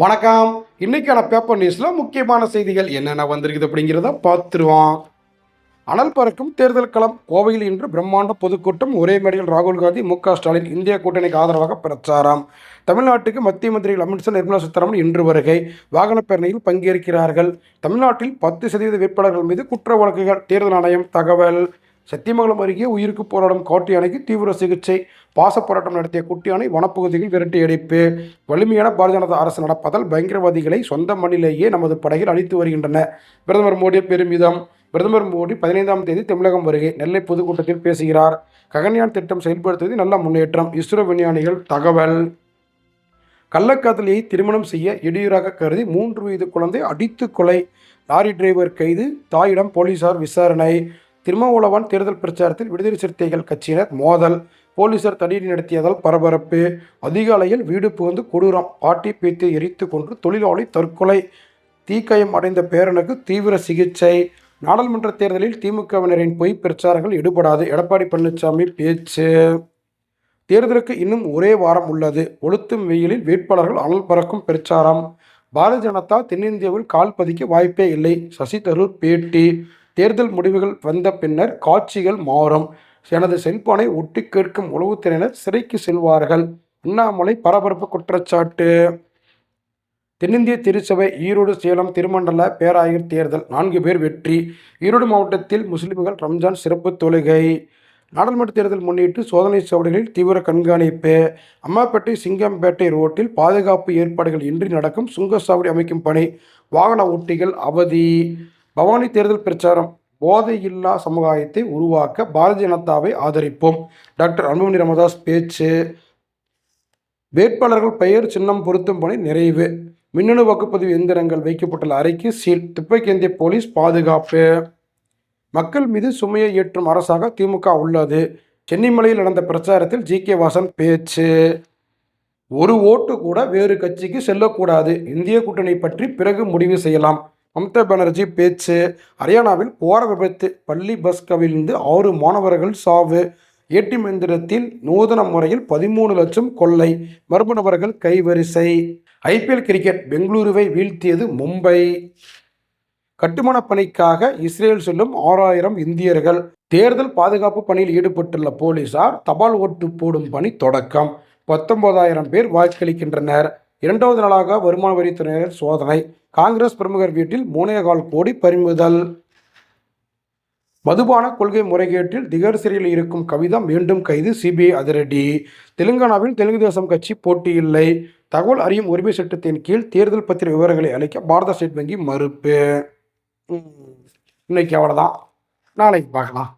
வணக்கம். இன்னைக்கான பேப்பர் நியூஸில் முக்கியமான செய்திகள் என்னென்ன வந்திருக்குது அப்படிங்கிறத பார்த்துருவோம். அனல் பறக்கும் தேர்தல் களம். கோவையில் இன்று பிரம்மாண்ட பொதுக்கூட்டம். ஒரே மேடையில் ராகுல் காந்தி மு ஸ்டாலின் இந்திய கூட்டணிக்கு ஆதரவாக பிரச்சாரம். தமிழ்நாட்டுக்கு மத்திய மந்திரிகள் அமித்ஷா நிர்மலா சீதாராமன் இன்று வருகை. வாகன பேரணியில் பங்கேற்கிறார்கள். தமிழ்நாட்டில் பத்து சதவீத வேட்பாளர்கள் மீது குற்ற வழக்குகள். தேர்தல் ஆணையம் தகவல். சத்தியமங்கலம் அருகே உயிருக்கு போராடும் காட்டு யானைக்கு தீவிர சிகிச்சை பாச போராட்டம் நடத்திய குட்டி யானை வனப்பகுதியில் விரட்டி அடிப்பு. வலிமையான பாரதிய ஜனதா அரசு நடப்பதால் பயங்கரவாதிகளை சொந்த மண்ணிலேயே நமது படைகள் அழித்து வருகின்றன. பிரதமர் மோடி பெருமிதம். பிரதமர் மோடி பதினைந்தாம் தேதி தமிழகம் வருகை. நெல்லை பொதுக்கூட்டத்தில் பேசுகிறார். ககன்யான் திட்டம் செயல்படுத்துவது நல்ல முன்னேற்றம். இஸ்ரோ விஞ்ஞானிகள் தகவல். கள்ளக்காதலியை திருமணம் செய்ய இடையூறாக கருதி மூன்று வயது குழந்தை அடித்து கொலை. லாரி டிரைவர் கைது. தாயிடம் போலீசார் விசாரணை. திருமாவளவன் தேர்தல் பிரச்சாரத்தில் விடுதலை சிறுத்தைகள் கட்சியினர் மோதல். போலீசார் தடியடி நடத்தியதால் பரபரப்பு. அதிகாலையில் வீடு புகுந்து கொடூரம். பாட்டி பீத்து எரித்து கொன்று தொழிலாளி தற்கொலை. தீக்காயம் அடைந்த பேரனுக்கு தீவிர சிகிச்சை. நாடாளுமன்ற தேர்தலில் திமுகவினரின் பொய் பிரச்சாரங்கள் ஈடுபடாது. எடப்பாடி பழனிசாமி பேச்சு. தேர்தலுக்கு இன்னும் ஒரே வாரம் உள்ளது. ஒழுத்தும் வெயிலில் வேட்பாளர்கள் அனல் பறக்கும் பிரச்சாரம். பாரதிய ஜனதா தென்னிந்தியாவில் கால் பதிக்க வாய்ப்பே இல்லை. சசி தரூர் பேட்டி. தேர்தல் முடிவுகள் வந்த பின்னர் காட்சிகள் மாறும். எனது செல்போனை ஒட்டி கேட்கும் உளவுத்துறையினர் சிறைக்கு செல்வார்கள். அண்ணாமலை பரபரப்பு குற்றச்சாட்டு. தென்னிந்திய திருச்சபை ஈரோடு சேலம் திருமண்டல பேராயர் தேர்தல் நான்கு பேர் வெற்றி. ஈரோடு மாவட்டத்தில் முஸ்லிம்கள் ரம்ஜான் சிறப்பு தொழுகை. நாடாளுமன்ற தேர்தல் முன்னிட்டு சோதனை சாவடிகளில் தீவிர கண்காணிப்பு. அம்மாப்பேட்டை சிங்கம்பேட்டை ரோட்டில் பாதுகாப்பு ஏற்பாடுகள் இன்றி நடக்கும் சுங்கச்சாவடி அமைக்கும் பணி. வாகன ஓட்டிகள் அவதி. பவானி தேர்தல் பிரச்சாரம் போதையில்லா சமுதாயத்தை உருவாக்க பாரதிய ஜனதாவை ஆதரிப்போம். டாக்டர் அன்புமணி ரமதாஸ் பேச்சு. வேட்பாளர்கள் பெயர் சின்னம் பொருத்தும் பணி நிறைவு. மின்னணு வாக்குப்பதிவு எந்திரங்கள் வைக்கப்பட்டுள்ள அறைக்கு சீல். துப்பாக்கியந்திய போலீஸ் பாதுகாப்பு. மக்கள் மீது சுமையை ஏற்றும் அரசாக திமுக உள்ளது. சென்னிமலையில் நடந்த பிரச்சாரத்தில் ஜி. கே. வாசன் பேச்சு. ஒரு ஓட்டு கூட வேறு கட்சிக்கு செல்லக்கூடாது. இந்திய கூட்டணி பற்றி பிறகு முடிவு செய்யலாம். மம்தா பானர்ஜி பேச்சு. ஹரியானாவில் போர விபத்து பள்ளி பஸ் கவிழ்ந்து ஆறு மாணவர்கள் சாவு. ஏடிஎம் எந்திரத்தில் நூதன முறையில் பதிமூணு லட்சம் கொள்ளை. மர்ம நபர்கள் கைவரிசை. ஐபிஎல் கிரிக்கெட் பெங்களூருவை வீழ்த்தியது மும்பை. கட்டுமானப் பணிக்காக இஸ்ரேல் செல்லும் ஆறாயிரம் இந்தியர்கள். தேர்தல் பாதுகாப்பு பணியில் ஈடுபட்டுள்ள போலீசார் தபால் ஓட்டு போடும் பணி தொடக்கம். பத்தொன்பதாயிரம் பேர் வாக்களிக்கின்றனர். இரண்டாவது நாளாக வருமான வரித்துறையினர் சோதனை. காங்கிரஸ் பிரமுகர் வீட்டில் மூணேகால் கோடி பறிமுதல். மதுபான கொள்கை முறைகேட்டில் திகர் சிறையில் இருக்கும் கவிதா மீண்டும் கைது சிபிஐ அதிரடி. தெலுங்கானாவில் தெலுங்கு தேசம் கட்சி போட்டியில்லை தகவல் அறியும் உரிமை சட்டத்தின் கீழ் தேர்தல் பத்திர விவரங்களை அளிக்க பாரத ஸ்டேட் வங்கி மறுப்பு. இன்னைக்கு அவ்வளோதான் நாளைக்கு பார்க்கலாம்.